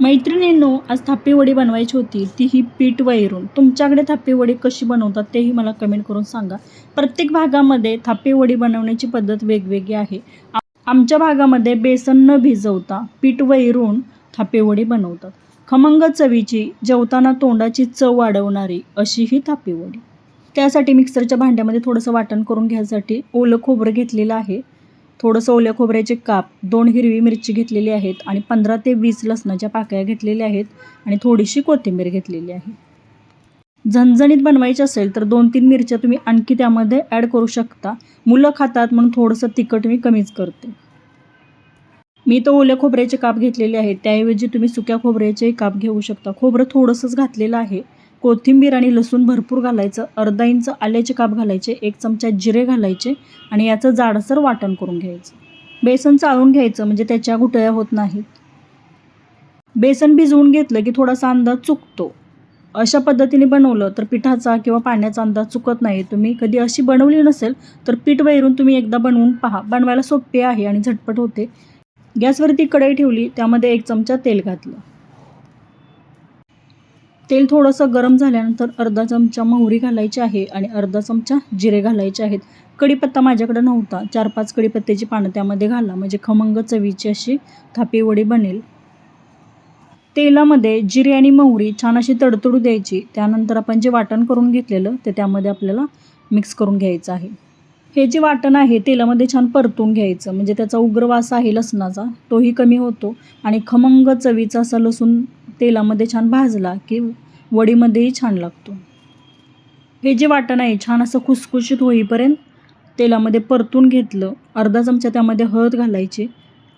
मैत्रिणींनो आज थापी वडी बनवायची होती. ती ही पीठ वैरून. तुमच्याकडे थापी वडी कशी बनवतात तेही मला कमेंट करून सांगा. प्रत्येक भागामध्ये थापी वडी बनवण्याची पद्धत वेगवेगळी आहे. आमच्या भागामध्ये बेसन न भिजवता पीठ वैरून थापी वडी बनवतात. खमंग चवीची जेवताना तोंडाची चव वाढवणारी अशी ही थापी वडी त्यासाठी मिक्सरच्या भांड्यामध्ये थोडंसं वाटण करून घ्यायसाठी ओलं खोबरं घेतलेलं आहे. थोडंसं ओल्या खोबऱ्याचे काप दोन हिरवी मिरची घेतलेली आहेत आणि पंधरा ते वीस लसणाच्या पाकळ्या घेतलेल्या आहेत आणि थोडीशी कोथिंबीर घेतलेली आहे. झणझणीत बनवायची असेल तर दोन तीन मिरच्या तुम्ही आणखी त्यामध्ये ॲड करू शकता. मुलं खातात म्हणून थोडंसं तिखट मी कमीच करते. मी तर ओल्या खोबऱ्याचे काप घेतलेले आहेत. त्याऐवजी तुम्ही सुक्या खोबऱ्याचे काप घेऊ शकता. खोबरं थोडंसंच घातलेलं आहे. कोथिंबीर आणि लसूण भरपूर घालायचं अर्धा इंच आल्याचे काप घालायचे एक चमचा जिरे घालायचे आणि याचं जाडसर वाटण करून घ्यायचं. बेसन चाळून घ्यायचं म्हणजे त्याच्या गुटळ्या होत नाहीत. बेसन भिजवून घेतलं की थोडासा अंदाज चुकतो. अशा पद्धतीने बनवलं तर पिठाचा किंवा पाण्याचा अंदाज चुकत नाही. तुम्ही कधी अशी बनवली नसेल तर पीठ वैरून तुम्ही एकदा बनवून पहा. बनवायला सोपे आहे आणि झटपट होते. गॅसवरती कढई ठेवली त्यामध्ये एक चमचा तेल घातलं. तेल थोडंसं गरम झाल्यानंतर अर्धा चमचा मोहरी घालायची आहे आणि अर्धा चमचा जिरे घालायचे आहेत. कढीपत्ता माझ्याकडे नव्हता. चार पाच कढीपत्त्याची पानं त्यामध्ये घाला. म्हणजे खमंग चवीची अशी थापी वडी बनेल. तेलामध्ये जिरे आणि मोहरी छान अशी तडतडू द्यायची. त्यानंतर आपण जे वाटण करून घेतलेलं ते त्यामध्ये आपल्याला मिक्स करून घ्यायचं आहे. हे जे वाटण आहे तेलामध्ये छान परतून घ्यायचं. म्हणजे त्याचा उग्र वास आहे लसणाचा. तोही कमी होतो. आणि खमंग चवीचा असा लसूण तेलामध्ये छान भाजला की वडीमध्येही छान लागतो. हे जे वाटण आहे छान असं खुसखुशीत होईपर्यंत तेलामध्ये परतून घेतलं. अर्धा चमचा त्यामध्ये हळद घालायची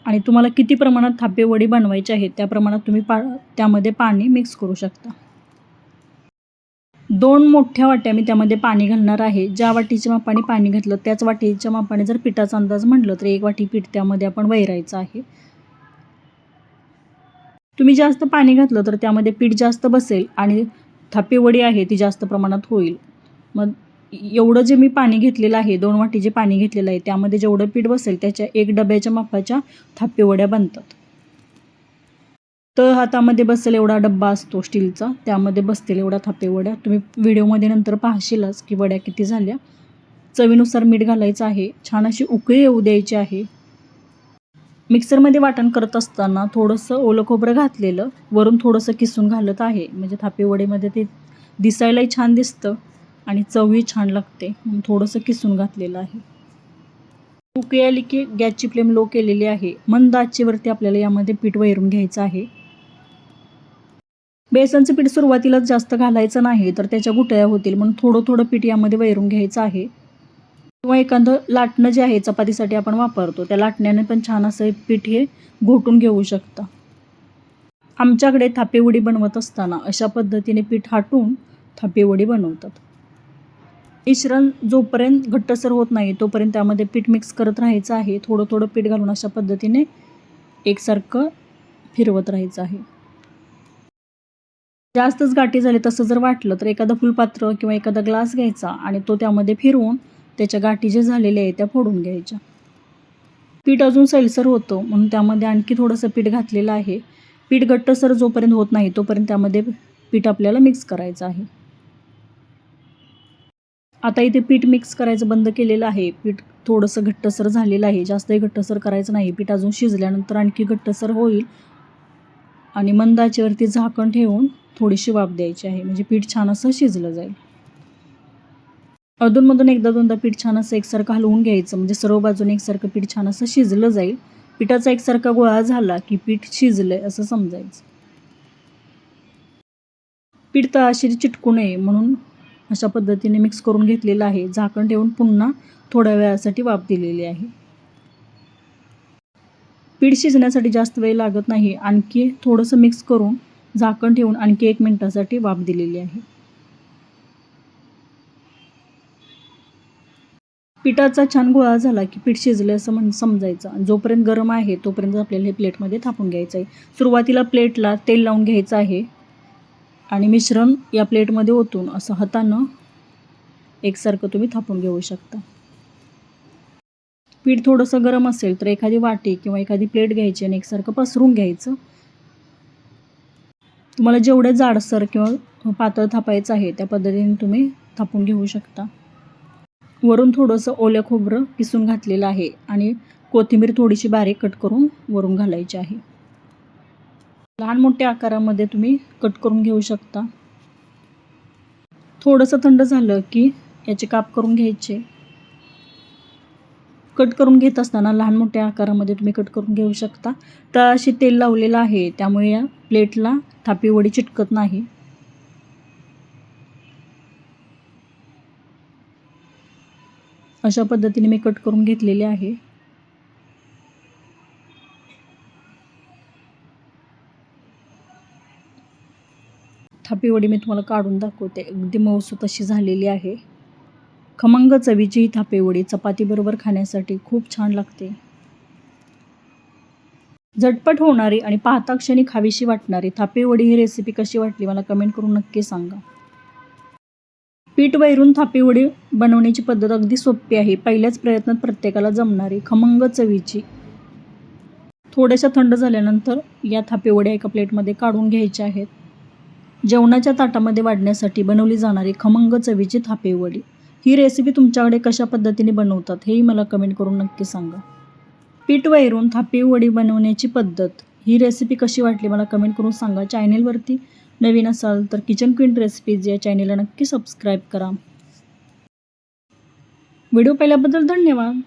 आणि तुम्हाला किती प्रमाणात थापे वडी बनवायचे आहेत त्या प्रमाणात तुम्ही पा त्यामध्ये पाणी मिक्स करू शकता. दोन मोठ्या वाट्या मी त्यामध्ये पाणी घालणार आहे. ज्या वाटीच्या मापाने पाणी घातलं त्याच वाटीच्या मापाने जर पिठाचा अंदाज म्हटलं तर एक वाटी पीठ त्यामध्ये आपण वैरायचं आहे. तुम्ही जास्त पाणी घातलं तर त्यामध्ये पीठ जास्त बसेल आणि थापेवडी आहे ती जास्त प्रमाणात होईल. मग एवढं जे मी पाणी घेतलेलं आहे दोन वाटी जे पाणी घेतलेलं आहे त्यामध्ये जेवढं पीठ बसेल त्याच्या एक डब्याच्या मापाच्या थापेवड्या बनतात. तर हातामध्ये बसेल एवढा डब्बा असतो स्टीलचा त्यामध्ये बसतील एवढ्या थापेवड्या तुम्ही व्हिडिओमध्ये नंतर पाहशीलच की वड्या किती झाल्या. चवीनुसार मीठ घालायचं आहे छान अशी उकळी येऊ द्यायची आहे. मिक्सरमध्ये वाटण करत असताना थोडंसं ओलं खोबरं घातलेलं वरून थोडंसं किसून घालत आहे. म्हणजे थापीवडीमध्ये ते दिसायलाही छान दिसतं आणि चवही छान लागते. म्हणून थोडंसं किसून घातलेलं आहे. उकळी आली की गॅसची फ्लेम लो केलेली आहे. मंद आचेवरती आपल्याला यामध्ये पीठ वैरून घ्यायचं आहे. बेसनचं पीठ सुरुवातीलाच जास्त घालायचं नाही तर त्याच्या गुटळ्या होतील. म्हणून थोडं थोडं पीठ यामध्ये वैरून घ्यायचं आहे. किंवा एखादं लाटणं जे आहे चपातीसाठी आपण वापरतो त्या लाटण्याने पण छान असं पीठ हे घोटून घेऊ शकता. आमच्याकडे थापेवडी बनवत असताना अशा पद्धतीने पीठ हाटून थापेवडी बनवतात. मिश्रण जोपर्यंत घट्टसर होत नाही तोपर्यंत त्यामध्ये पीठ मिक्स करत राहायचं आहे. थोडं थोडं पीठ घालून अशा पद्धतीने एकसारखं फिरवत राहायचं आहे. जास्तच गाठी झाली तसं जर वाटलं तर एखादं फुलपात्र किंवा एखादा ग्लास घ्यायचा आणि तो त्यामध्ये फिरवून त्याच्या गाठी जे झालेल्या आहे त्या फोडून घ्यायच्या. पीठ अजून सैलसर होतं म्हणून त्यामध्ये आणखी थोडंसं पीठ घातलेलं आहे. पीठ घट्टसर जोपर्यंत होत नाही तोपर्यंत त्यामध्ये पीठ आपल्याला मिक्स करायचं आहे. आता इथे पीठ मिक्स करायचं बंद केलेलं आहे. पीठ थोडंसं घट्टसर झालेलं आहे. जास्तही घट्टसर करायचं नाही. पीठ अजून शिजल्यानंतर आणखी घट्टसर होईल. आणि मंदाच्यावरती झाकण ठेवून थोडीशी वाफ द्यायची आहे. म्हणजे पीठ छान असं शिजलं जाईल. अधूनमधून एकदा दोनदा पीठ छान असं एकसारखं हलवून घ्यायचं. म्हणजे सर्व बाजूने एकसारखं पीठ छान असं शिजलं जाईल. पिठाचा एकसारखा गोळा झाला की पीठ शिजलं आहे असं समजायचं. पीठ तळाशी चिटकू नये म्हणून अशा पद्धतीने मिक्स करून घेतलेलं आहे. झाकण ठेवून पुन्हा थोड्या वेळासाठी वाफ दिलेली आहे. पीठ शिजण्यासाठी जास्त वेळ लागत नाही. आणखी थोडंसं मिक्स करून झाकण ठेवून आणखी एक मिनटासाठी वाफ दिलेली आहे. पिठाचा छान गोळा झाला की पीठ शिजले असं म्हण समजायचं. आणि जोपर्यंत गरम आहे तोपर्यंत आपल्याला हे प्लेटमध्ये थापून घ्यायचं आहे सुरुवातीला प्लेटला तेल लावून घ्यायचं आहे. आणि मिश्रण या प्लेटमध्ये ओतून असं हातानं एकसारखं तुम्ही थापून घेऊ शकता. पीठ थोडंसं गरम असेल तर एखादी वाटी किंवा एखादी प्लेट घ्यायची आणि एकसारखं पसरून घ्यायचं. तुम्हाला जेवढं जाडसर किंवा पातळ थापायचं आहे त्या पद्धतीने तुम्ही थापून घेऊ शकता. वरून थोडंसं ओलं खोबरं किसून घातलेलं आहे आणि कोथिंबीर थोडीशी बारीक कट करून वरून घालायची आहे. लहान मोठ्या आकारामध्ये तुम्ही कट करून घेऊ शकता. थोडंसं थंड झालं की याचे काप करून घ्यायचे. कट करून घेत असताना लहान मोठ्या आकारामध्ये तुम्ही कट करून घेऊ शकता. तळाशी तेल लावलेलं आहे त्यामुळे या प्लेटला थापीवडी चिटकत नाही. अशा पद्धतीने मी कट करून घेतलेले आहे. थापीवडी मी तुम्हाला काढून दाखवते. अगदी मऊसूत अशी झालेली आहे. खमंग चवीची ही थापेवडी चपातीबरोबर खाण्यासाठी खूप छान लागते. झटपट होणारी आणि पाहता क्षणी खावीशी वाटणारी थापेवडी ही रेसिपी कशी वाटली मला कमेंट करून नक्की सांगा. पीठ वैरून थापीवडी बनवण्याची पद्धत अगदी सोपी आहे. पहिल्याच प्रयत्नात प्रत्येकाला जमणारी खमंग चवीची. थोड्याशा थंड झाल्यानंतर या थापीवड्या एका प्लेटमध्ये काढून घ्यायच्या आहेत. जेवणाच्या ताटामध्ये वाढण्यासाठी बनवली जाणारी खमंग चवीची थापीवडी ही रेसिपी तुमच्याकडे कशा पद्धतीने बनवतात हेही मला कमेंट करून नक्की सांगा. पीठ वैरून थापीवडी बनवण्याची पद्धत. ही रेसिपी कशी वाटली मला कमेंट करून सांगा. चॅनेलवरती नवीन असाल तर किचन क्वीन रेसिपीज या चॅनेलला नक्की सबस्क्राईब करा. व्हिडिओ पाहिल्याबद्दल धन्यवाद.